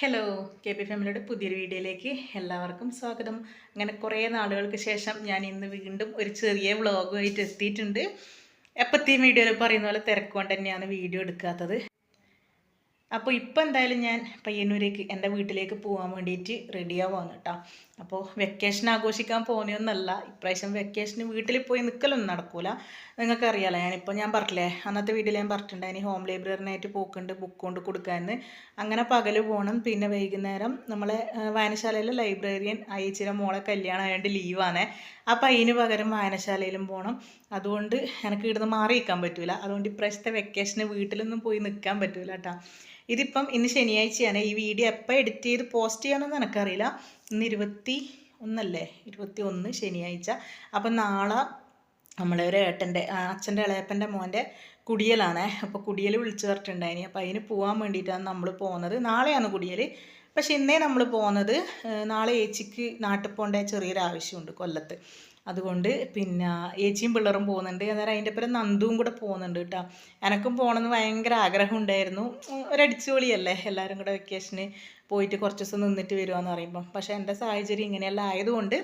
Hello K P ഫാമിലിയുടെ പുതിയൊരു വീഡിയോയിലേക്ക് എല്ലാവർക്കും സ്വാഗതം. അങ്ങനെ കുറേ നാളുകൾക്ക് ശേഷം ഞാൻ ഇന്ന് വീണ്ടും ഒരു ചെറിയ വ്ളോഗുമായിട്ട് എത്തിയിട്ടുണ്ട്. എപ്പോഴത്തെയും വീഡിയോയിൽ പറയുന്ന പോലെ തിരക്കുകൊണ്ട് തന്നെയാണ് വീഡിയോ എടുക്കാത്തത്. അപ്പോൾ ഇപ്പോൾ എന്തായാലും ഞാൻ പയ്യന്നൂരേക്ക് എന്റെ വീട്ടിലേക്ക് പോകാൻ വേണ്ടിയിട്ട് റെഡിയാവാണ് കേട്ടോ. അപ്പോൾ വെക്കേഷൻ ആഘോഷിക്കാൻ പോകുന്നതൊന്നല്ല ഇപ്രാവശ്യം വെക്കേഷന് വീട്ടിൽ പോയി നിൽക്കലൊന്നും നടക്കൂല. നിങ്ങൾക്കറിയാലോ ഞാനിപ്പോൾ ഞാൻ പറഞ്ഞില്ലേ അന്നത്തെ വീട്ടിൽ ഞാൻ പറഞ്ഞിട്ടുണ്ടായിന് ഹോം ലൈബ്രറിനായിട്ട് പോക്കുണ്ട് ബുക്ക് കൊണ്ട് കൊടുക്കാമെന്ന് അങ്ങനെ പകൽ പോകണം പിന്നെ വൈകുന്നേരം നമ്മളെ വായനശാലയിലെ ലൈബ്രറിയൻ അയച്ചിര മോളെ കല്യാണം ആയതുകൊണ്ട് ലീവാണ് അപ്പോൾ അതിന് പകരം വായനശാലയിലും പോകണം അതുകൊണ്ട് എനിക്ക് ഇവിടുന്ന് മാറി നിൽക്കാൻ പറ്റൂല. അതുകൊണ്ട് ഇപ്രാവശ്യത്തെ വെക്കേഷന് വീട്ടിലൊന്നും പോയി നിൽക്കാൻ പറ്റൂല കേട്ടോ ഇതിപ്പം ഇന്ന് ശനിയാഴ്ചയാണ്. ഈ വീഡിയോ എപ്പോൾ എഡിറ്റ് ചെയ്ത് പോസ്റ്റ് ചെയ്യാനൊന്നും എനിക്കറിയില്ല. ഇന്ന് ഇരുപത്തി ഒന്നല്ലേ? ഇരുപത്തി ഒന്ന് ശനിയാഴ്ച. അപ്പം നാളെ നമ്മളെ ഒരു ഏട്ടന്റെ അച്ഛന്റെ ഇളയപ്പന്റെ മോന്റെ കുടിയലാണ്. അപ്പോൾ കുടിയൽ വിളിച്ചു പറഞ്ഞിട്ടുണ്ടായിനി. അപ്പോൾ അതിന് പോകാൻ വേണ്ടിയിട്ടാണ് നമ്മൾ പോകുന്നത്. നാളെയാണ് കുടിയൽ. പക്ഷെ ഇന്നേ നമ്മൾ പോകുന്നത് നാളെ ഏച്ചിക്ക് നാട്ടിൽ പോകേണ്ട ചെറിയൊരു ആവശ്യമുണ്ട് കൊല്ലത്ത്. അതുകൊണ്ട് പിന്നെ ഏച്ചിയും പിള്ളേരും പോകുന്നുണ്ട്. അന്നേരം അതിന്റെ പേര് നന്ദുവും കൂടെ പോകുന്നുണ്ട് കേട്ടോ. എനക്കും പോകണമെന്ന് ഭയങ്കര ആഗ്രഹം ഉണ്ടായിരുന്നു. ഒരടിച്ചുപൊളിയല്ലേ എല്ലാവരും കൂടെ വെക്കേഷന് പോയിട്ട് കുറച്ച് ദിവസം നിന്നിട്ട് വരുവാന്ന് പറയുമ്പം. പക്ഷേ എന്റെ സാഹചര്യം ഇങ്ങനെയല്ല ആയതുകൊണ്ട്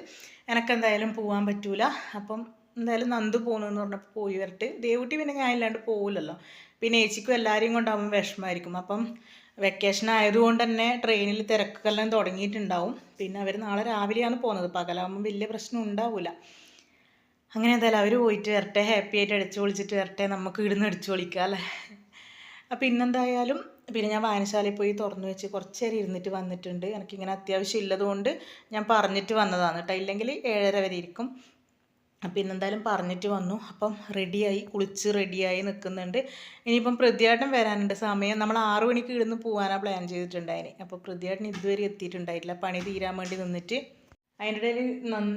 എനക്കെന്തായാലും പോകാൻ പറ്റൂല. അപ്പം എന്തായാലും നന്ദു പോകണമെന്ന് പറഞ്ഞപ്പോൾ പോയി വരട്ടെ. ദേവുട്ടി പിന്നെ ഞാൻ ഇല്ലാണ്ട് പോകില്ലല്ലോ പിന്നെ ഏച്ചിക്കും എല്ലാവരെയും കൊണ്ടാകുമ്പോൾ വിഷമമായിരിക്കും. അപ്പം വെക്കേഷൻ ആയതുകൊണ്ട് തന്നെ ട്രെയിനിൽ തിരക്കെല്ലാം തുടങ്ങിയിട്ടുണ്ടാവും. പിന്നെ അവർ നാളെ രാവിലെയാണ് പോകുന്നത്. പകലാകുമ്പോൾ വലിയ പ്രശ്നം ഉണ്ടാവില്ല അങ്ങനെ എന്തായാലും അവർ പോയിട്ട് വരട്ടെ ഹാപ്പി ആയിട്ട് അടിച്ചു പൊളിച്ചിട്ട് വരട്ടെ നമുക്ക് ഇവിടുന്ന് അടിച്ചു പൊളിക്കാം അല്ലേ? അപ്പോൾ ഇന്നെന്തായാലും പിന്നെ ഞാൻ വായനശാലയിൽ പോയി തുറന്നു വെച്ച് കുറച്ച് നേരം ഇരുന്നിട്ട് വന്നിട്ടുണ്ട്. എനിക്കിങ്ങനെ അത്യാവശ്യം ഉള്ളതുകൊണ്ട് ഞാൻ പറഞ്ഞിട്ട് വന്നതാണ് കേട്ടോ. ഇല്ലെങ്കിൽ ഏഴര വരെ ഇരിക്കും. അപ്പം ഇന്നെന്തായാലും പറഞ്ഞിട്ട് വന്നു. അപ്പം റെഡിയായി കുളിച്ച് റെഡിയായി നിൽക്കുന്നുണ്ട് ഇനിയിപ്പം പ്രതിയാട്ടം വരാനുണ്ട് സമയം. നമ്മൾ ആറു മണിക്ക് ഇവിടുന്ന് പോകാനാണ് പ്ലാൻ ചെയ്തിട്ടുണ്ടായിന്. അപ്പോൾ പ്രതിയാട്ടൻ ഇതുവരെ എത്തിയിട്ടുണ്ടായിട്ടില്ല. പണി തീരാൻ വേണ്ടി നിന്നിട്ട്. അതിന്റെ ഇടയിൽ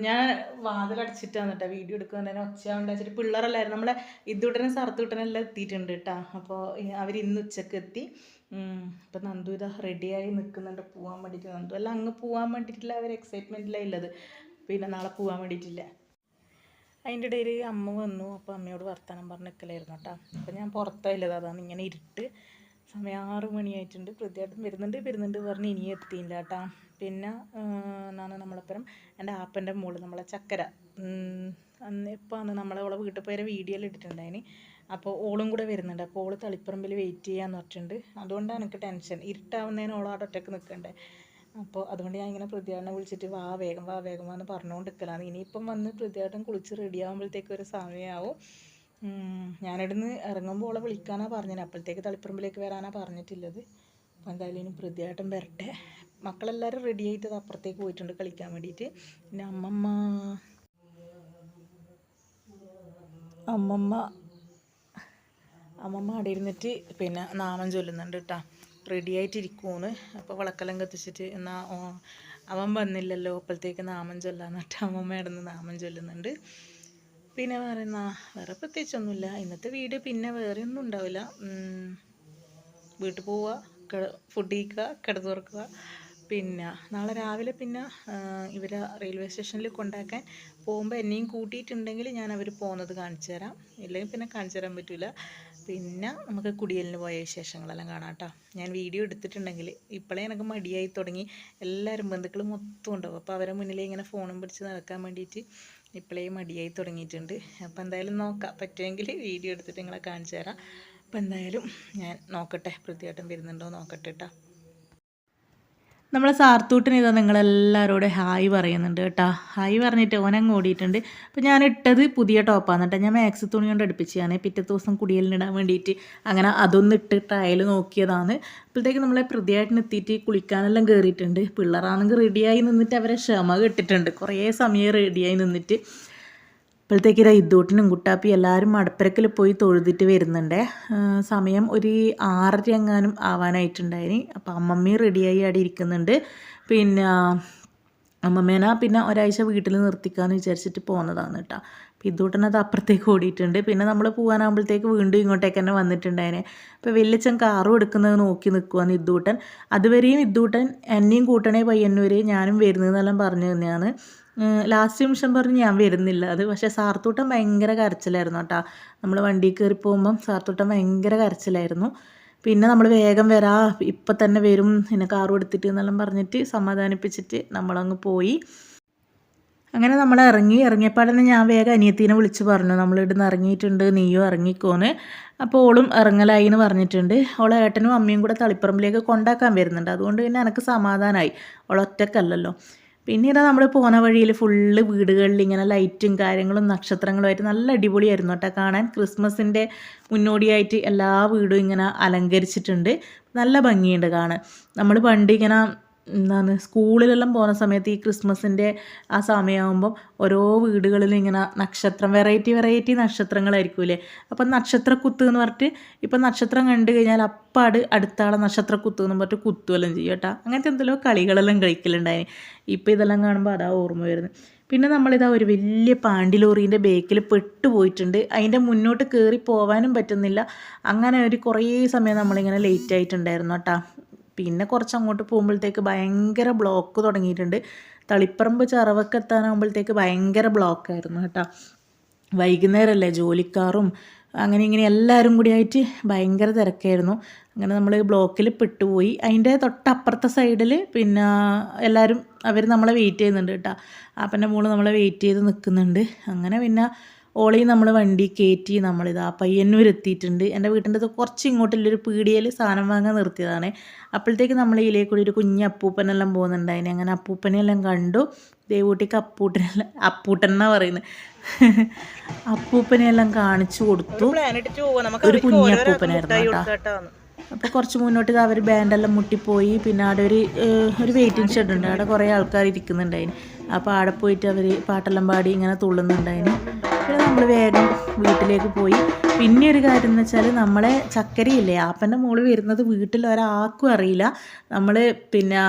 ഞാൻ വാതിലടച്ചിട്ടാണ് കേട്ടോ വീഡിയോ എടുക്കുന്നതിന് ഒച്ച വെച്ചിട്ട് പിള്ളേരല്ലായിരുന്നു. നമ്മളെ ഇതുടനെ സറുത്തുട്ടനെല്ലാം എത്തിയിട്ടുണ്ട് കേട്ടോ. അപ്പോൾ അവർ ഇന്ന് ഉച്ചയ്ക്ക് എത്തി. അപ്പം നന്ദു ഇതാ റെഡിയായി നിൽക്കുന്നുണ്ട് പോകാൻ വേണ്ടിയിട്ട് നന്ദു. അല്ല അങ്ങ് പോകാൻ വേണ്ടിയിട്ടില്ല അവർ എക്സൈറ്റ്മെന്റിലാണ് ഉള്ളത്. പിന്നെ നാളെ പോകാൻ വേണ്ടിയിട്ടില്ല. അതിന്റെ ഇടയിൽ അമ്മ വന്നു. അപ്പോൾ അമ്മയോട് വർത്തമാനം പറഞ്ഞ് നിൽക്കലായിരുന്നു കേട്ടോ. അപ്പോൾ ഞാൻ പുറത്തായില്ലത് അതാണ് ഇങ്ങനെ ഇരുട്ട്. സമയം ആറ് മണിയായിട്ടുണ്ട്. കൃത്യമായിട്ടും വരുന്നുണ്ട് വരുന്നുണ്ട് പറഞ്ഞ് ഇനിയും എത്തിയില്ല കേട്ടോ. പിന്നെ എന്നാണ് നമ്മളപ്പുറം എന്റെ ആപ്പന്റെ മോൾ നമ്മളെ ചക്കര. ഉം, അന്ന് ഇപ്പം നമ്മളെ അവളെ വീട്ടിൽ പോയ വീഡിയോയിൽ ഇട്ടിട്ടുണ്ടായിന്. അപ്പോൾ ഓളും കൂടെ വരുന്നുണ്ട്. അപ്പോൾ ഓൾ തളിപ്പറമ്പിൽ വെയിറ്റ് ചെയ്യാന്ന് പറഞ്ഞിട്ടുണ്ട്. അതുകൊണ്ടാണ് എനിക്ക് ടെൻഷൻ. ഇരുട്ടാവുന്നതിന് ഒറ്റയ്ക്ക് നിൽക്കണ്ടേ. അപ്പോൾ അതുകൊണ്ട് ഞാൻ ഇങ്ങനെ പ്രതിയാടിനെ വിളിച്ചിട്ട് വാ വേഗം വാ വേഗം വാ എന്ന് പറഞ്ഞുകൊണ്ട് നിൽക്കലാണ് ഇനിയിപ്പം വന്ന് പ്രതിയാട്ടം കുളിച്ച് റെഡി ആകുമ്പോഴത്തേക്ക് ഒരു സമയമാവും ഞാനിവിടുന്ന് ഇറങ്ങുമ്പോൾ ഓളെ വിളിക്കാനാണ് പറഞ്ഞത്. അപ്പോഴത്തേക്ക് തളിപ്പറമ്പിലേക്ക് വരാനാണ് പറഞ്ഞിട്ടുള്ളത്. അപ്പോൾ എന്തായാലും ഇനി പ്രതിയാട്ടം വരട്ടെ. മക്കളെല്ലാവരും റെഡി ആയിട്ട് അപ്പുറത്തേക്ക് പോയിട്ടുണ്ട് കളിക്കാൻ വേണ്ടിയിട്ട്. പിന്നെ അമ്മമ്മ. അമ്മമ്മ. അമ്മമ്മ അവിടെ ഇരുന്നിട്ട് പിന്നെ നാമം ചൊല്ലുന്നുണ്ട് കേട്ടോ റെഡി ആയിട്ടിരിക്കുമെന്ന് അപ്പോൾ വിളക്കെല്ലാം കത്തിച്ചിട്ട് എന്നാ ഓ, അവൻ വന്നില്ലല്ലോ അപ്പോഴത്തേക്ക് നാമം ചൊല്ലാന്നിട്ട് അമ്മമ്മ ഇടന്ന് നാമം ചൊല്ലുന്നുണ്ട്. പിന്നെ പറയുന്ന വേറെ പ്രത്യേകിച്ചൊന്നുമില്ല. ഇന്നത്തെ വീഡിയോ പിന്നെ വേറെ ഒന്നും ഉണ്ടാവില്ല. വീട്ടിൽ പോവുക ഫുഡ് കഴിക്കുക കിടന്നു തുറക്കുക പിന്നെ നാളെ രാവിലെ പിന്നെ ഇവരെ റെയിൽവേ സ്റ്റേഷനിൽ കൊണ്ടാക്കാൻ പോകുമ്പോൾ എന്നെയും കൂട്ടിയിട്ടുണ്ടെങ്കിൽ ഞാൻ അവർ പോകുന്നത് കാണിച്ചു തരാം. ഇല്ലെങ്കിൽ പിന്നെ കാണിച്ചു തരാൻ പറ്റില്ല പിന്നെ നമുക്ക് കുടിയലിന് പോയ വിശേഷങ്ങളെല്ലാം കാണാം കേട്ടോ. ഞാൻ വീഡിയോ എടുത്തിട്ടുണ്ടെങ്കിൽ ഇപ്പോഴേ എനിക്ക് മടിയായി തുടങ്ങി. എല്ലാവരും ബന്ധുക്കൾ മൊത്തം ഉണ്ടാവും. അപ്പോൾ അവരെ മുന്നിൽ ഇങ്ങനെ ഫോണും പിടിച്ച് നടക്കാൻ വേണ്ടിയിട്ട് ഇപ്പോഴേ മടിയായി തുടങ്ങിയിട്ടുണ്ട്. അപ്പോൾ എന്തായാലും നോക്കാം. പറ്റുമെങ്കിൽ വീഡിയോ എടുത്തിട്ട് നിങ്ങളെ കാണിച്ചു തരാം. അപ്പോൾ എന്തായാലും ഞാൻ നോക്കട്ടെ. വൃത്തിയായിട്ടും വരുന്നുണ്ടോ നോക്കട്ടെ കേട്ടോ. നമ്മളെ സാർത്തൂട്ടിന് ഇതാ നിങ്ങളെല്ലാവരോടും ഹായ് പറയുന്നുണ്ട് കേട്ടോ. ഹായ് പറഞ്ഞിട്ട് ഓനങ്ങ് ഓടിയിട്ടുണ്ട്. അപ്പോൾ ഞാൻ ഇട്ടത് പുതിയ ടോപ്പാണ് കേട്ടോ. ഞാൻ മാക്സ് തുണി കൊണ്ട് അടുപ്പിച്ചതാണ്. പിറ്റേ ദിവസം കുടിയലിനിടാൻ വേണ്ടിയിട്ട് അങ്ങനെ അതൊന്ന് ഇട്ട് ട്രയൽ നോക്കിയതാണ്. അപ്പോഴത്തേക്ക് നമ്മളെ പ്രതിയായിട്ടിന് എത്തിയിട്ട് കുളിക്കാനെല്ലാം കയറിയിട്ടുണ്ട് പിള്ളേരാണെങ്കിൽ റെഡിയായി നിന്നിട്ട് അവരെ ക്ഷമ കെട്ടിട്ടുണ്ട്. കുറേ സമയം റെഡിയായി നിന്നിട്ട്. അപ്പോഴത്തേക്ക് ഇതാ ഇദ്ദൂട്ടിനും കുട്ടാപ്പി എല്ലാവരും മടപ്പരക്കിൽ പോയി തൊഴുതിട്ട് വരുന്നുണ്ട്. സമയം ഒരു ആറര എങ്ങാനും ആവാനായിട്ടുണ്ടായിന്. അപ്പം അമ്മമ്മയും റെഡിയായി അവിടെ ഇരിക്കുന്നുണ്ട്. പിന്നെ അമ്മമ്മേന പിന്നെ ഒരാഴ്ച വീട്ടിൽ നിർത്തിക്കാമെന്ന് വിചാരിച്ചിട്ട് പോകുന്നതാണ് കേട്ടോ. അപ്പോൾ ഇതുകൂട്ടനത് അപ്പുറത്തേക്ക് ഓടിയിട്ടുണ്ട്. പിന്നെ നമ്മൾ പോകാനാകുമ്പോഴത്തേക്ക് വീണ്ടും ഇങ്ങോട്ടേക്ക് തന്നെ വന്നിട്ടുണ്ടായിനെ. അപ്പോൾ വലിയച്ഛൻ കാറും എടുക്കുന്നത് നോക്കി നിൽക്കുവാണ് ഇദ്ദൂട്ടൻ അതുവരെയും ഇദ്ദൂട്ടൻ എന്നെയും കൂട്ടണേ പയ്യന്നൂർ ഞാനും വരുന്നതെന്നെല്ലാം പറഞ്ഞു തന്നെയാണ്. ലാസ്റ്റ് നിമിഷം പറഞ്ഞ് ഞാൻ വരുന്നില്ല. അത് പക്ഷേ സാർത്തൂട്ടം ഭയങ്കര കരച്ചിലായിരുന്നു കേട്ടോ. നമ്മൾ വണ്ടി കയറി പോകുമ്പം സാർത്തൂട്ടം ഭയങ്കര കരച്ചിലായിരുന്നു. പിന്നെ നമ്മൾ വേഗം വരാ ഇപ്പം തന്നെ വരും പിന്നെ കാറും എടുത്തിട്ട് എന്നെല്ലാം പറഞ്ഞിട്ട് സമാധാനിപ്പിച്ചിട്ട് നമ്മളങ്ങ് പോയി. അങ്ങനെ നമ്മൾ ഇറങ്ങി ഇറങ്ങിയപ്പാടന്നെ ഞാൻ വേഗം അനിയത്തീനെ വിളിച്ച് പറഞ്ഞു. നമ്മൾ ഇവിടുന്ന് ഇറങ്ങിയിട്ടുണ്ട് നീയോ ഇറങ്ങിക്കോന്ന്. അപ്പോൾ ഓളും ഇറങ്ങലായി എന്ന് പറഞ്ഞിട്ടുണ്ട്. ഓളെ ഏട്ടനും അമ്മയും കൂടെ തളിപ്പറമ്പിലേക്ക് കൊണ്ടാക്കാൻ വരുന്നുണ്ട്. അതുകൊണ്ട് പിന്നെ എനിക്ക് സമാധാനമായി ഓളൊറ്റക്കല്ലല്ലോ പിന്നീട് നമ്മൾ പോകുന്ന വഴിയിൽ ഫുള്ള് വീടുകളിൽ ഇങ്ങനെ ലൈറ്റും കാര്യങ്ങളും നക്ഷത്രങ്ങളുമായിട്ട് നല്ല അടിപൊളിയായിരുന്നു കേട്ടോ കാണാൻ. ക്രിസ്മസിന്റെ മുന്നോടിയായിട്ട് എല്ലാ വീടും ഇങ്ങനെ അലങ്കരിച്ചിട്ടുണ്ട്. നല്ല ഭംഗിയുണ്ട് കാണാൻ. നമ്മൾ പണ്ട് ഇങ്ങനെ എന്താണ് സ്കൂളിലെല്ലാം പോകുന്ന സമയത്ത് ഈ ക്രിസ്മസിന്റെ ആ സമയമാകുമ്പം ഓരോ വീടുകളിലും ഇങ്ങനെ നക്ഷത്രം വെറൈറ്റി വെറൈറ്റി നക്ഷത്രങ്ങളായിരിക്കൂലേ അപ്പം നക്ഷത്രക്കുത്ത് എന്ന് പറഞ്ഞിട്ട് ഇപ്പം നക്ഷത്രം കണ്ടു കഴിഞ്ഞാൽ അപ്പാട് അടുത്ത ആളെ നക്ഷത്രക്കുത്ത് എന്ന് പറഞ്ഞിട്ട് കുത്തുവെല്ലാം ചെയ്യും കേട്ടോ. അങ്ങനത്തെ എന്തെല്ലോ കളികളെല്ലാം കളിക്കലുണ്ടായി ഇപ്പം ഇതെല്ലാം കാണുമ്പോൾ അതാ ഓർമ്മ വരുന്നത്. പിന്നെ നമ്മളിതാ ഒരു വലിയ പാണ്ടി ലോറീന്റെ ബേക്കിൽ പെട്ടുപോയിട്ടുണ്ട്. അതിന്റെ മുന്നോട്ട് കയറി പോകാനും പറ്റുന്നില്ല. അങ്ങനെ ഒരു കുറേ സമയം നമ്മളിങ്ങനെ ലേറ്റ് ആയിട്ടുണ്ടായിരുന്നു കേട്ടോ. പിന്നെ കുറച്ച് അങ്ങോട്ട് പോകുമ്പോഴത്തേക്ക് ഭയങ്കര ബ്ലോക്ക് തുടങ്ങിയിട്ടുണ്ട്. തളിപ്പറമ്പ് ചറവൊക്കെ എത്താനാകുമ്പോഴത്തേക്ക് ഭയങ്കര ബ്ലോക്കായിരുന്നു കേട്ടോ. വൈകുന്നേരമല്ലേ ജോലിക്കാറും അങ്ങനെ ഇങ്ങനെ എല്ലാവരും കൂടി ആയിട്ട് ഭയങ്കര തിരക്കായിരുന്നു. അങ്ങനെ നമ്മൾ ബ്ലോക്കിൽ പെട്ടുപോയി. അതിന്റെ തൊട്ടപ്പുറത്തെ സൈഡിൽ പിന്നെ എല്ലാവരും അവർ നമ്മളെ വെയിറ്റ് ചെയ്യുന്നുണ്ട് കേട്ടോ. അപ്പന്റെ മോൾ നമ്മളെ വെയിറ്റ് ചെയ്ത് നിൽക്കുന്നുണ്ട് അങ്ങനെ പിന്നെ ഓളെയും നമ്മൾ വണ്ടി കയറ്റി നമ്മളിതാ പയ്യന്നൂർ എത്തിയിട്ടുണ്ട് എന്റെ വീട്ടിന്റെ അത് കുറച്ച് ഇങ്ങോട്ടുള്ളൊരു പീടിയയിൽ സാധനം വാങ്ങാൻ നിർത്തിയതാണ്. അപ്പോഴത്തേക്ക് നമ്മൾ ഇതിലേക്ക് കൂടി ഒരു കുഞ്ഞ് അപ്പൂപ്പനെല്ലാം പോകുന്നുണ്ടായിന് അങ്ങനെ അപ്പൂപ്പനെല്ലാം കണ്ടു. ദേവൂട്ടിക്ക് അപ്പൂട്ടനെല്ലാം അപ്പൂട്ടൻ എന്നാ പറയുന്നത് അപ്പൂപ്പനെല്ലാം കാണിച്ചു കൊടുത്തു. ഒരു കുഞ്ഞ് അപ്പൂപ്പനായിരുന്നു കേട്ടോ. അപ്പോൾ കുറച്ച് മുന്നോട്ട് അവർ ബാൻഡെല്ലാം മുട്ടിപ്പോയി. പിന്നെ അവിടെ ഒരു ഒരു വെയിറ്റിംഗ് ഷെഡ് ഉണ്ട്. അവിടെ കുറേ ആൾക്കാർ ഇരിക്കുന്നുണ്ടായിന് അപ്പോൾ അവിടെ പോയിട്ട് അവർ പാട്ടെല്ലാം പാടി ഇങ്ങനെ തുള്ളുന്നുണ്ടായിന്. പിന്നെ നമ്മൾ വേഗം വീട്ടിലേക്ക് പോയി. പിന്നെ ഒരു കാര്യം എന്ന് വെച്ചാൽ നമ്മളെ ചക്കരയില്ലേ ആപ്പന്റെ മോൾ വരുന്നത് വീട്ടിൽ ഒരാൾക്കും അറിയില്ല. നമ്മൾ പിന്നെ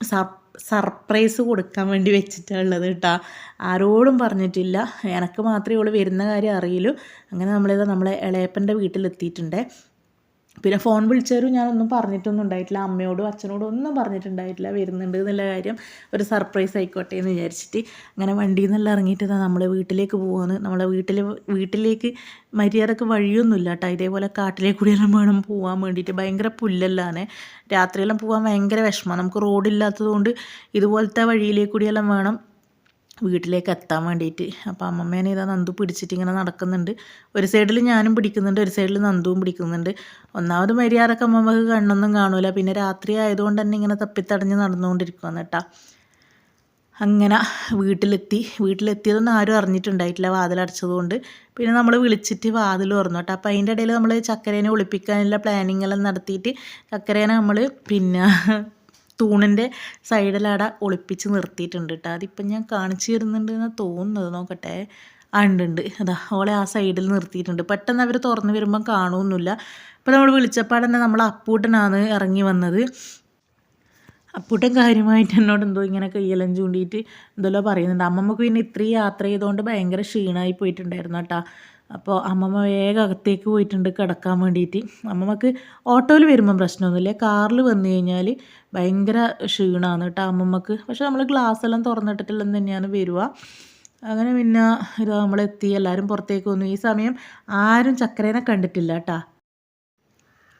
സർ സർപ്രൈസ് കൊടുക്കാൻ വേണ്ടി വെച്ചിട്ടുള്ളത് കേട്ടോ. ആരോടും പറഞ്ഞിട്ടില്ല. എനിക്ക് മാത്രമേ ഉള്ളൂ വരുന്ന കാര്യം അറിയുള്ളൂ. അങ്ങനെ നമ്മളിത് നമ്മളെ ഇളയപ്പന്റെ വീട്ടിലെത്തിയിട്ടുണ്ട്. പിന്നെ ഫോൺ വിളിച്ചവരും ഞാനൊന്നും പറഞ്ഞിട്ടൊന്നും ഉണ്ടായിട്ടില്ല. അമ്മയോടും അച്ഛനോടും ഒന്നും പറഞ്ഞിട്ടുണ്ടായിട്ടില്ല. വരുന്നുണ്ട് എന്നുള്ള കാര്യം ഒരു സർപ്രൈസ് ആയിക്കോട്ടെ എന്ന് വിചാരിച്ചിട്ട് അങ്ങനെ വണ്ടിയിൽ നിന്നെല്ലാം ഇറങ്ങിയിട്ട് നമ്മൾ വീട്ടിലേക്ക് പോകുന്നത് നമ്മളെ വീട്ടിൽ വീട്ടിലേക്ക് മര്യാദയ്ക്ക് വഴിയൊന്നുമില്ല കേട്ടോ. ഇതേപോലെ കാട്ടിലേക്ക് കൂടിയെല്ലാം വേണം പോകാൻ വേണ്ടിയിട്ട്. ഭയങ്കര പുല്ലെല്ലാനെ രാത്രിയെല്ലാം പോകാൻ ഭയങ്കര വിഷമമാണ് നമുക്ക് റോഡില്ലാത്തത് കൊണ്ട് ഇതുപോലത്തെ വഴിയിലേക്ക് കൂടിയെല്ലാം വേണം വീട്ടിലേക്ക് എത്താൻ വേണ്ടിയിട്ട് അപ്പോൾ അമ്മമ്മേനെ ഇതാ നന്ദു പിടിച്ചിട്ട് ഇങ്ങനെ നടക്കുന്നുണ്ട്. ഒരു സൈഡിൽ ഞാനും പിടിക്കുന്നുണ്ട് ഒരു സൈഡിൽ നന്ദുവും പിടിക്കുന്നുണ്ട്. ഒന്നാമത് മര്യാദയ്ക്ക് അമ്മമ്മക്ക് കണ്ണൊന്നും കാണൂല. പിന്നെ രാത്രി ആയതുകൊണ്ട് തന്നെ ഇങ്ങനെ തപ്പിത്തടഞ്ഞ് നടന്നുകൊണ്ടിരിക്കുകയാണ് കേട്ടാ അങ്ങനെ വീട്ടിലെത്തി. വീട്ടിലെത്തിയതൊന്നും ആരും അറിഞ്ഞിട്ടുണ്ടായിട്ടില്ല വാതിലടച്ചതുകൊണ്ട്. പിന്നെ നമ്മൾ വിളിച്ചിട്ട് വാതിൽ തുറന്നു കേട്ടോ. അപ്പോൾ അതിന്റെ ഇടയിൽ നമ്മൾ ചക്കരേനെ ഒളിപ്പിക്കാനുള്ള പ്ലാനിങ് എല്ലാം നടത്തിയിട്ട് ചക്കരേനെ നമ്മൾ പിന്നെ തൂണിന്റെ സൈഡിലാടെ ഒളിപ്പിച്ച് നിർത്തിയിട്ടുണ്ട് കേട്ടോ അതിപ്പം ഞാൻ കാണിച്ചു തരുന്നുണ്ട് എന്ന് തോന്നുന്നത്. നോക്കട്ടെ. ഉണ്ട് അതാ ഓളെ ആ സൈഡിൽ നിർത്തിയിട്ടുണ്ട്. പെട്ടെന്ന് അവർ തുറന്നു വരുമ്പം കാണുമൊന്നുമില്ല അപ്പോൾ നമ്മൾ വിളിച്ചപ്പോൾ തന്നെ നമ്മൾ അപ്പൂട്ടനാണ് ഇറങ്ങി വന്നത്. അപ്പൂട്ടൻ കാര്യമായിട്ട് എന്നോട് എന്തോ ഇങ്ങനെ കയ്യെല്ലാം ചൂണ്ടിയിട്ട് എന്തല്ലോ പറയുന്നുണ്ട്. അമ്മമ്മക്ക് പിന്നെ ഇത്രയും യാത്ര ചെയ്തുകൊണ്ട് ഭയങ്കര ക്ഷീണമായി പോയിട്ടുണ്ടായിരുന്നു കേട്ടോ അപ്പോൾ അമ്മമ്മ വേഗം അകത്തേക്ക് പോയിട്ടുണ്ട് കിടക്കാൻ വേണ്ടിയിട്ട്. അമ്മമ്മക്ക് ഓട്ടോയിൽ വരുമ്പം പ്രശ്നമൊന്നുമില്ല. കാറിൽ വന്നു കഴിഞ്ഞാൽ ഭയങ്കര ക്ഷീണമാണ് കേട്ടോ അമ്മമ്മക്ക്. പക്ഷെ നമ്മൾ ഗ്ലാസ് എല്ലാം തുറന്നിട്ടിട്ടില്ലെന്ന് തന്നെയാണ് വരിക. അങ്ങനെ പിന്നെ ഇത് നമ്മളെത്തി. എല്ലാവരും പുറത്തേക്ക് വന്നു. ഈ സമയം ആരും ചക്കരേനെ കണ്ടിട്ടില്ല കേട്ടോ.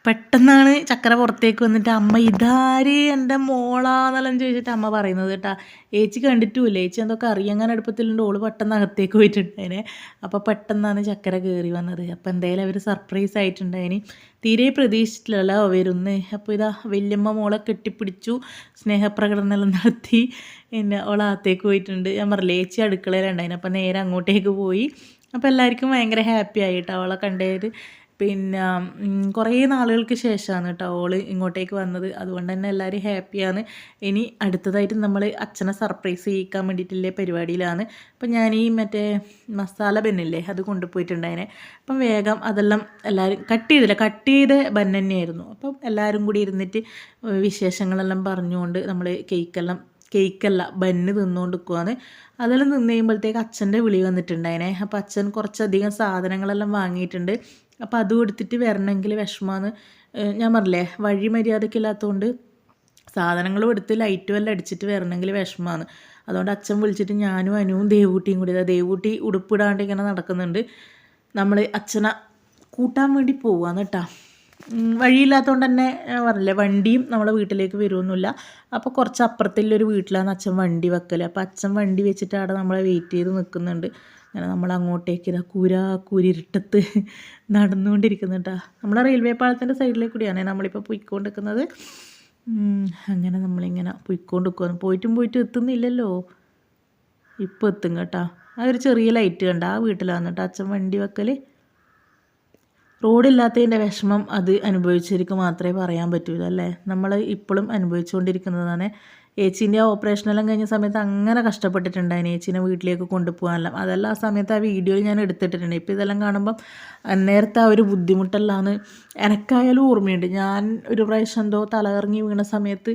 പെട്ടെന്നാണ് ചക്കര പുറത്തേക്ക് വന്നിട്ട് അമ്മ ഇതാര് എന്റെ മോളാന്നെല്ലാം ചോദിച്ചിട്ട് അമ്മ പറയുന്നത് കേട്ടാ. ഏച്ചി കണ്ടിട്ടുമില്ല. ഏച്ചി എന്തൊക്കെ അറിയാൻ അടുപ്പത്തിലുണ്ട്. ഓൾ പെട്ടെന്ന് അകത്തേക്ക് പോയിട്ടുണ്ടായിനെ അപ്പോൾ പെട്ടെന്നാണ് ചക്കര കയറി വന്നത്. അപ്പോൾ എന്തായാലും അവർ സർപ്രൈസ് ആയിട്ടുണ്ടായിന് തീരെ പ്രതീക്ഷിച്ചിട്ടില്ലല്ലോ വരുന്നേ അപ്പോൾ ഇതാ വല്യമ്മ മോളെ കെട്ടിപ്പിടിച്ചു. സ്നേഹപ്രകടനം നടത്തി. പിന്നെ അകത്തേക്ക് പോയിട്ടുണ്ട്. ഞാൻ പറഞ്ഞില്ല ഏച്ചി അടുക്കളയിലുണ്ടായിന് അപ്പോൾ നേരെ അങ്ങോട്ടേക്ക് പോയി. അപ്പോൾ എല്ലാവർക്കും ഭയങ്കര ഹാപ്പി ആയിട്ടോ അവളെ കണ്ടത്. പിന്നെ കുറേ നാളുകൾക്ക് ശേഷമാണ് കേട്ടോ ഓൾ ഇങ്ങോട്ടേക്ക് വന്നത്. അതുകൊണ്ട് തന്നെ എല്ലാവരും ഹാപ്പിയാണ്. ഇനി അടുത്തതായിട്ട് നമ്മൾ അച്ഛനെ സർപ്രൈസ് ചെയ്യിക്കാൻ വേണ്ടിയിട്ടുള്ള പരിപാടിയിലാണ്. അപ്പം ഞാൻ ഈ മറ്റേ മസാല ബന്നില്ലേ അത് കൊണ്ടുപോയിട്ടുണ്ടായിനെ. അപ്പം വേഗം അതെല്ലാം എല്ലാവരും കട്ട് ചെയ്തില്ല കട്ട് ചെയ്ത ബൻ അപ്പം എല്ലാവരും കൂടി ഇരുന്നിട്ട് വിശേഷങ്ങളെല്ലാം പറഞ്ഞുകൊണ്ട് നമ്മൾ കേക്കെല്ലാം കേക്കല്ല ബന്ന് തിന്നുകൊണ്ട് നിൽക്കുവാണ് അതെല്ലാം നിന്ന് കഴിയുമ്പോഴത്തേക്ക് അച്ഛന്റെ വിളി വന്നിട്ടുണ്ടായിനെ. അപ്പോൾ അച്ഛൻ കുറച്ചധികം സാധനങ്ങളെല്ലാം വാങ്ങിയിട്ടുണ്ട്. അപ്പോൾ അത് കൊടുത്തിട്ട് വരണമെങ്കിൽ വിഷമമാണ്. ഞാൻ പറഞ്ഞില്ലേ വഴി മര്യാദക്കില്ലാത്തതുകൊണ്ട് സാധനങ്ങളും എടുത്ത് ലൈറ്റ് വല്ല അടിച്ചിട്ട് വരണമെങ്കിൽ വിഷമമാണ്. അതുകൊണ്ട് അച്ഛൻ വിളിച്ചിട്ട് ഞാനും അനുവും ദേവൂട്ടിയും കൂടി ദേവൂട്ടി ഉടുപ്പിടാണ്ട് ഇങ്ങനെ നടക്കുന്നുണ്ട്. നമ്മൾ അച്ഛനെ കൂട്ടാൻ വേണ്ടി പോവാന്ന് കേട്ടോ. വഴിയില്ലാത്തതുകൊണ്ട് തന്നെ പറഞ്ഞില്ലേ വണ്ടിയും നമ്മളെ വീട്ടിലേക്ക് വരുമൊന്നുമില്ല അപ്പോൾ കുറച്ച് അപ്പുറത്തുള്ളൊരു വീട്ടിലാണ് അച്ഛൻ വണ്ടി വെക്കൽ അപ്പോൾ അച്ഛൻ വണ്ടി വെച്ചിട്ട് അവിടെ നമ്മളെ വെയിറ്റ് ചെയ്ത് നിൽക്കുന്നുണ്ട് അങ്ങനെ നമ്മൾ അങ്ങോട്ടേക്ക് ഇതാ കൂര കൂരിരുട്ടത്ത് നടന്നുകൊണ്ടിരിക്കുന്നുണ്ടാ നമ്മളെ റെയിൽവേ പാളത്തിന്റെ സൈഡിലേക്ക് കൂടിയാണ് നമ്മളിപ്പോൾ പോയിക്കൊണ്ടിരിക്കുന്നത്. അങ്ങനെ നമ്മളിങ്ങനെ പോയിക്കൊണ്ട് നിൽക്കുകയാണ് പോയിട്ടും പോയിട്ടും എത്തുന്നില്ലല്ലോ. ഇപ്പോൾ എത്തും കേട്ടോ. ആ ഒരു ചെറിയ ലൈറ്റ് കണ്ട ആ വീട്ടിലാണ് കേട്ടോ അച്ഛൻ വണ്ടി വെക്കൽ റോഡില്ലാത്തതിന്റെ വിഷമം അത് അനുഭവിച്ചവർക്ക് മാത്രമേ പറയാൻ പറ്റൂല അല്ലേ നമ്മൾ ഇപ്പോഴും അനുഭവിച്ചുകൊണ്ടിരിക്കുന്നതാണ്. ഏച്ചീന്റെ ഓപ്പറേഷനെല്ലാം കഴിഞ്ഞ സമയത്ത് അങ്ങനെ കഷ്ടപ്പെട്ടിട്ടുണ്ടായിന് ഏച്ചീനെ വീട്ടിലേക്ക് കൊണ്ടുപോകാനെല്ലാം. അതെല്ലാം ആ സമയത്ത് ആ വീഡിയോയിൽ ഞാൻ എടുത്തിട്ടുണ്ട് ഇപ്പോൾ ഇതെല്ലാം കാണുമ്പം അന്നേരത്തെ ആ ഒരു ബുദ്ധിമുട്ടെല്ലാമാണ് എനക്കായാലും ഓർമ്മയുണ്ട്. ഞാൻ ഒരു പ്രാവശ്യം എന്തോ തലകറങ്ങി വീണ സമയത്ത്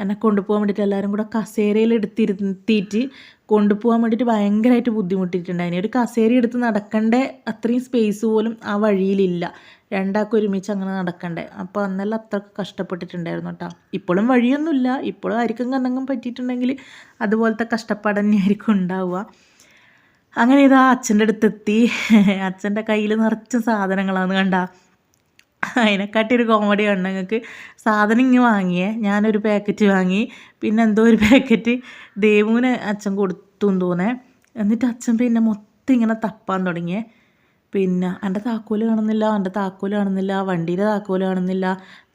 എന്നെ കൊണ്ടുപോകാൻ വേണ്ടിയിട്ട് എല്ലാവരും കൂടെ കസേരയിൽ എടുത്തിരുത്തിയിട്ട് കൊണ്ടുപോകാൻ വേണ്ടിയിട്ട് ഭയങ്കരമായിട്ട് ബുദ്ധിമുട്ടിയിട്ടുണ്ടായിന് ഒരു കസേര എടുത്ത് നടക്കേണ്ട? അത്രയും സ്പേസ് പോലും ആ വഴിയിലില്ല. രണ്ടാൾക്ക് ഒരുമിച്ച് അങ്ങനെ നടക്കണ്ടേ? അപ്പോൾ അന്നല്ല അത്രയ്ക്ക് കഷ്ടപ്പെട്ടിട്ടുണ്ടായിരുന്നു കേട്ടോ ഇപ്പോഴും വഴിയൊന്നുമില്ല. ഇപ്പോഴും ആർക്കും കന്നെങ്കിലും പറ്റിയിട്ടുണ്ടെങ്കിൽ അതുപോലത്തെ കഷ്ടപ്പാട് തന്നെയായിരിക്കും ഉണ്ടാവുക. അങ്ങനെ ഇതാ അച്ഛന്റെ അടുത്തെത്തി. അച്ഛന്റെ കയ്യിൽ നിറച്ച സാധനങ്ങളാണ് കണ്ട. അതിനെക്കാട്ടി ഒരു കോമഡി ഉണ്ട് ഞങ്ങൾക്ക്. സാധനം ഇങ്ങ് വാങ്ങിയേ. ഞാനൊരു പാക്കറ്റ് വാങ്ങി. പിന്നെ എന്തോ ഒരു പാക്കറ്റ് ദേവുവിന് അച്ഛൻ കൊടുത്തു തോന്നേ. എന്നിട്ട് അച്ഛൻ പിന്നെ മൊത്തം ഇങ്ങനെ തപ്പാൻ തുടങ്ങിയേ. പിന്നെ എന്റെ താക്കോൽ കാണുന്നില്ല. എന്റെ താക്കോൽ കാണുന്നില്ല. വണ്ടിയുടെ താക്കോൽ കാണുന്നില്ല.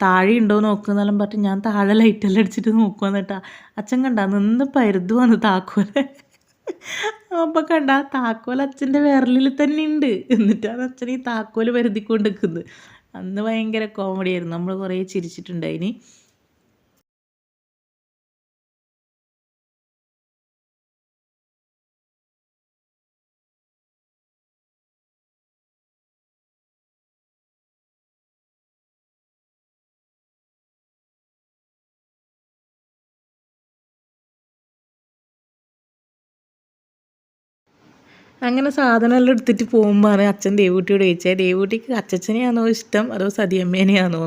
താഴെ ഉണ്ടോ നോക്കുന്നെല്ലാം പറഞ്ഞിട്ട് ഞാൻ താഴെ ലൈറ്റെല്ലാം അടിച്ചിട്ട് നോക്കുവാന്ന് കേട്ടാ അച്ഛൻ കണ്ട നിന്ന് പരുതു വന്ന് താക്കോൽ. അപ്പം കണ്ട താക്കോൽ അച്ഛന്റെ വിരലിൽ തന്നെ ഉണ്ട് എന്നിട്ടാണ് അച്ഛൻ ഈ താക്കോൽ പരുതിക്കൊണ്ട് നിൽക്കുന്നത് അന്ന് ഭയങ്കര കോമഡി ആയിരുന്നു. നമ്മൾ കുറേ ചിരിച്ചിട്ടുണ്ടായിനി. അങ്ങനെ സാധനമെല്ലാം എടുത്തിട്ട് പോകുമ്പോഴാണ് അച്ഛൻ ദേവൂട്ടിയോട് ചോദിച്ചത് ദേവൂട്ടിക്ക് അച്ചച്ചനെയാണോ ഇഷ്ടം അതോ സതിയമ്മേനെയാണോ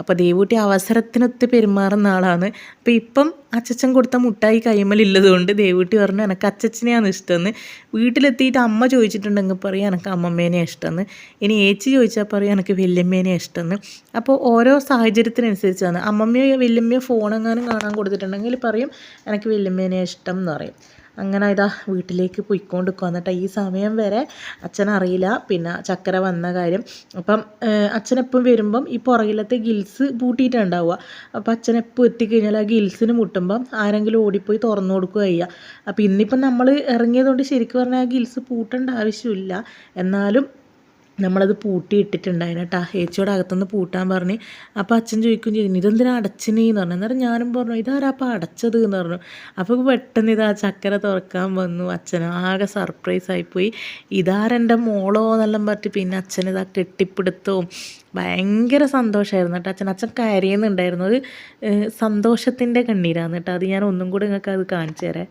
അപ്പോൾ ദേവൂട്ടി അവസരത്തിനൊത്ത് പെരുമാറുന്ന ആളാണ്. അപ്പോൾ ഇപ്പം അച്ചച്ചൻ കൊടുത്ത മുട്ടായി കൈമലില്ലതുകൊണ്ട് ദേവൂട്ടി പറഞ്ഞു എനിക്ക് അച്ചച്ചനെയാണ് ഇഷ്ടമെന്ന് വീട്ടിലെത്തിയിട്ട് അമ്മ ചോദിച്ചിട്ടുണ്ടെങ്കിൽ പറയും എനിക്ക് അമ്മമ്മേനെ ഇഷ്ടമെന്ന് ഇനി ഏച്ചി ചോദിച്ചാൽ പറയും എനിക്ക് വല്യമ്മേനെ ഇഷ്ടമെന്ന് അപ്പോൾ ഓരോ സാഹചര്യത്തിനനുസരിച്ചാണ്. അമ്മമ്മയോ വല്യമ്മയോ ഫോണെങ്ങാനും കാണാൻ കൊടുത്തിട്ടുണ്ടെങ്കിൽ പറയും എനിക്ക് വല്യമ്മേനെ ഇഷ്ടം എന്ന് പറയും. അങ്ങനെ ഇതാ വീട്ടിലേക്ക് പോയിക്കൊണ്ട് എന്നിട്ട് ഈ സമയം വരെ അച്ഛനറിയില്ല. പിന്നെ ചക്കര വന്ന കാര്യം. അപ്പം അച്ഛനെപ്പം വരുമ്പം ഈ പുറകിലത്തെ ഗിൽസ് പൂട്ടിയിട്ടുണ്ടാവുക അപ്പം അച്ഛനെപ്പോൾ എത്തിക്കഴിഞ്ഞാൽ ആ ഗിൽസിന് മുട്ടുമ്പം ആരെങ്കിലും ഓടിപ്പോയി തുറന്നു കൊടുക്കുക ചെയ്യുക അപ്പം ഇന്നിപ്പം നമ്മൾ ഇറങ്ങിയതുകൊണ്ട് ശരിക്കും പറഞ്ഞാൽ ആ ഗിൽസ് പൂട്ടേണ്ട ആവശ്യമില്ല. എന്നാലും നമ്മളത് പൂട്ടി ഇട്ടിട്ടുണ്ടായിരുന്നു കേട്ടോ ഏച്ചിയോട് അകത്തുനിന്ന് പൂട്ടാൻ പറഞ്ഞ്. അപ്പോൾ അച്ഛൻ ചോദിക്കും ചെയ്യുന്നു ഇതെന്തിനാ അടച്ചിനേ? എന്ന് പറഞ്ഞു. അന്നേരം ഞാനും പറഞ്ഞു ഇതാരാ അപ്പോൾ അടച്ചത്? എന്ന് പറഞ്ഞു. അപ്പോൾ പെട്ടെന്ന് ഇതാ ചക്കര തുറക്കാൻ വന്നു. അച്ഛൻ ആകെ സർപ്രൈസ് ആയിപ്പോയി ഇതാരെന്റെ മോളോ? എന്നെല്ലാം പറഞ്ഞിട്ട് പിന്നെ അച്ഛൻ ഇതാ കെട്ടിപ്പിടുത്തവും ഭയങ്കര സന്തോഷമായിരുന്നു കേട്ടോ അച്ഛൻ അച്ഛൻ കരയുന്നുണ്ടായിരുന്നു അത് സന്തോഷത്തിന്റെ കണ്ണീരാണ് കേട്ടോ അത് ഞാൻ ഒന്നും കൂടെ നിങ്ങൾക്ക് അത് കാണിച്ചു തരാം.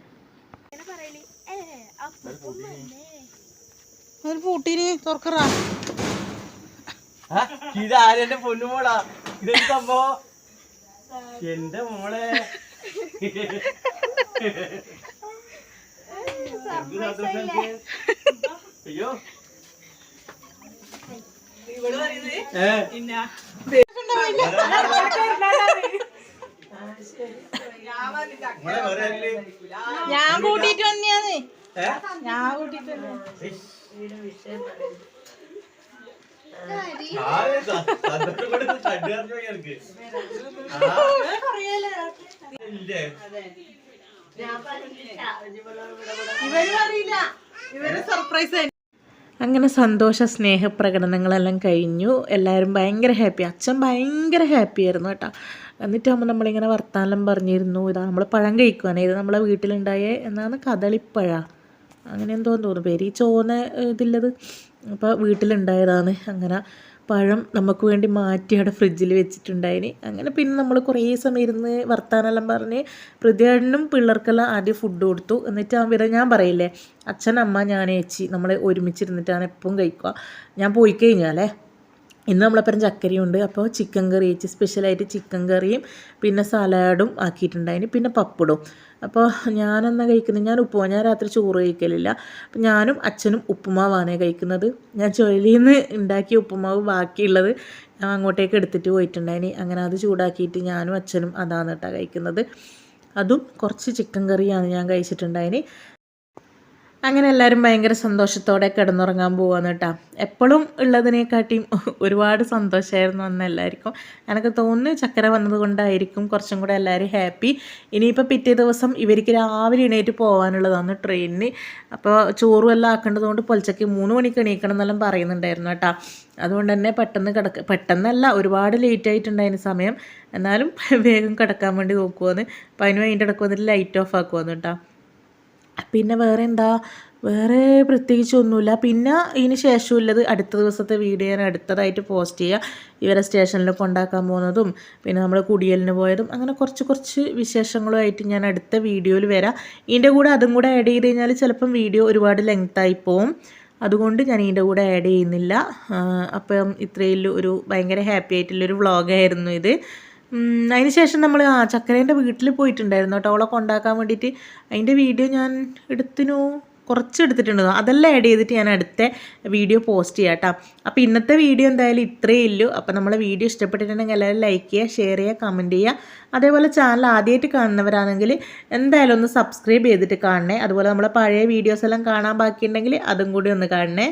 ഒരു പൂട്ടീന് തുറക്കറാ. ഇത് ആരെന്റെ പൊന്നുമോളാ ഇതെന്ത് സംഭവം? എന്റെ മോളെ. അയ്യോ? ഞാൻ കൂട്ടിട്ട് തന്നെയാന്ന് ഏ? ഞാൻ? ഇവരും അറിയില്ല. ഇവരെ സർപ്രൈസ് അങ്ങനെ സന്തോഷ സ്നേഹ പ്രകടനങ്ങളെല്ലാം കഴിഞ്ഞു. എല്ലാവരും ഭയങ്കര ഹാപ്പി അച്ഛൻ ഭയങ്കര ഹാപ്പി ആയിരുന്നു കേട്ടോ. എന്നിട്ടാകുമ്പോൾ നമ്മളിങ്ങനെ വർത്താനം പറഞ്ഞിരുന്നു. ഇതാ നമ്മൾ പഴം കഴിക്കുവാണ്. ഇത് നമ്മളെ വീട്ടിലുണ്ടായേ എന്നാണ് കദളിപ്പഴ. അങ്ങനെ എന്തോ തോന്നുന്നു. പേര് ഈ ചോന്ന ഇതില്ലത്. അപ്പോൾ വീട്ടിലുണ്ടായതാണ്. അങ്ങനെ പഴം നമുക്ക് വേണ്ടി മാറ്റി അവിടെ ഫ്രിഡ്ജിൽ വെച്ചിട്ടുണ്ടായിന്. അങ്ങനെ പിന്നെ നമ്മൾ കുറേ സമയം ഇരുന്ന് വർത്താനെല്ലാം പറഞ്ഞ് പ്രതിയാടിനും പിള്ളേർക്കെല്ലാം ആദ്യം ഫുഡ് കൊടുത്തു. എന്നിട്ട് വിധ ഞാൻ പറയില്ലേ അച്ഛൻ അമ്മ ഞാൻ ഏച്ചി നമ്മൾ ഒരുമിച്ചിരുന്നിട്ടാണ് എപ്പോഴും കഴിക്കുക. ഞാൻ പോയി കഴിഞ്ഞാലേ ഇന്ന് നമ്മളപ്പം ചക്കരയും ഉണ്ട് അപ്പോൾ ചിക്കൻ കറി ചേച്ചി സ്പെഷ്യലായിട്ട് ചിക്കൻ കറിയും പിന്നെ സലാഡും ആക്കിയിട്ടുണ്ടായിന്. പിന്നെ പപ്പടും അപ്പോൾ ഞാനെന്നാ കഴിക്കുന്നത് ഞാൻ ഉപ്പുമാ ഞാൻ രാത്രി ചോറ് കഴിക്കലില്ല. അപ്പം ഞാനും അച്ഛനും ഉപ്പുമാവാണ് കഴിക്കുന്നത്. ഞാൻ ചുഴലിയിൽ നിന്ന് ഉണ്ടാക്കിയ ഉപ്പുമാവ് ബാക്കിയുള്ളത് ഞാൻ അങ്ങോട്ടേക്ക് എടുത്തിട്ട് പോയിട്ടുണ്ടായിന്. അങ്ങനെ അത് ചൂടാക്കിയിട്ട് ഞാനും അച്ഛനും അതാണ് കേട്ടോ കഴിക്കുന്നത്. അതും കുറച്ച് ചിക്കൻ കറിയാണ് ഞാൻ കഴിച്ചിട്ടുണ്ടായിന്. അങ്ങനെ എല്ലാവരും ഭയങ്കര സന്തോഷത്തോടെ കിടന്നുറങ്ങാൻ പോവാന്ന് കേട്ടോ. എപ്പോഴും ഉള്ളതിനെക്കാട്ടിയും ഒരുപാട് സന്തോഷമായിരുന്നു അന്ന് എല്ലാവർക്കും എനിക്ക് തോന്നുന്നു ചക്കര വന്നത് കൊണ്ടായിരിക്കും കുറച്ചും കൂടെ എല്ലാവരും ഹാപ്പി. ഇനിയിപ്പോൾ പിറ്റേ ദിവസം ഇവർക്ക് രാവിലെ എണീറ്റ് പോകാനുള്ളതാണ് ട്രെയിനിന്. അപ്പോൾ ചോറും എല്ലാം ആക്കേണ്ടതുകൊണ്ട് പൊലച്ചയ്ക്ക് മൂന്ന് മണിക്ക് എണീക്കണം എന്നെല്ലാം പറയുന്നുണ്ടായിരുന്നു കേട്ടോ. അതുകൊണ്ട് തന്നെ പെട്ടെന്ന് കിടക്ക പെട്ടെന്നല്ല ഒരുപാട് ലേറ്റ് ആയിട്ടുണ്ടായിന് സമയം. എന്നാലും വേഗം കിടക്കാൻ വേണ്ടി നോക്കുവാന്ന്. അപ്പോൾ അതിന് വേണ്ടി ഇടയ്ക്ക് വന്നിട്ട് ലൈറ്റ് ഓഫ് ആക്കുവാന്ന് കേട്ടോ. പിന്നെ വേറെ എന്താ വേറെ പ്രത്യേകിച്ച് ഒന്നുമില്ല പിന്നെ ഇതിന് ശേഷമുള്ളത് അടുത്ത ദിവസത്തെ വീഡിയോ ഞാൻ അടുത്തതായിട്ട് പോസ്റ്റ് ചെയ്യുക ഇവരെ സ്റ്റേഷനിൽ കൊണ്ടാക്കാൻ പോകുന്നതും പിന്നെ നമ്മൾ കുടിയലിന് പോയതും അങ്ങനെ കുറച്ച് കുറച്ച് വിശേഷങ്ങളുമായിട്ട് ഞാൻ അടുത്ത വീഡിയോയിൽ വരാം. ഇതിന്റെ കൂടെ അതും കൂടെ ആഡ് ചെയ്ത് കഴിഞ്ഞാൽ ചിലപ്പം വീഡിയോ ഒരുപാട് ലെങ്ത്തായി പോവും. അതുകൊണ്ട് ഞാൻ ഇതിന്റെ കൂടെ ആഡ് ചെയ്യുന്നില്ല. അപ്പം ഇത്രയിൽ ഒരു ഭയങ്കര ഹാപ്പി ആയിട്ടുള്ളൊരു വ്ളോഗായിരുന്നു ഇത്. ഉം, അതിന് ശേഷം നമ്മൾ ആ ചക്കരേന്റെ വീട്ടിൽ പോയിട്ടുണ്ടായിരുന്നു കേട്ടോ. അവളെ കൊണ്ടാക്കാൻ വേണ്ടിയിട്ട്. അതിന്റെ വീഡിയോ ഞാൻ എടുത്തിനു കുറച്ച് എടുത്തിട്ടുണ്ട് അതെല്ലാം ആഡ് ചെയ്തിട്ട് ഞാൻ അടുത്ത വീഡിയോ പോസ്റ്റ് ചെയ്യാം കേട്ടോ. അപ്പോൾ ഇന്നത്തെ വീഡിയോ എന്തായാലും ഇത്രയേ ഉള്ളൂ. അപ്പോൾ നമ്മളെ വീഡിയോ ഇഷ്ടപ്പെട്ടിട്ടുണ്ടെങ്കിൽ എല്ലാവരും ലൈക്ക് ചെയ്യുക ഷെയർ ചെയ്യുക കമന്റ് ചെയ്യുക. അതേപോലെ ചാനൽ ആദ്യമായിട്ട് കാണുന്നവരാണെങ്കിൽ എന്തായാലും ഒന്ന് സബ്സ്ക്രൈബ് ചെയ്തിട്ട് കാണണേ. അതുപോലെ നമ്മളെ പഴയ വീഡിയോസ് എല്ലാം കാണാൻ ബാക്കിയുണ്ടെങ്കിൽ അതും കൂടി ഒന്ന് കാണണേ.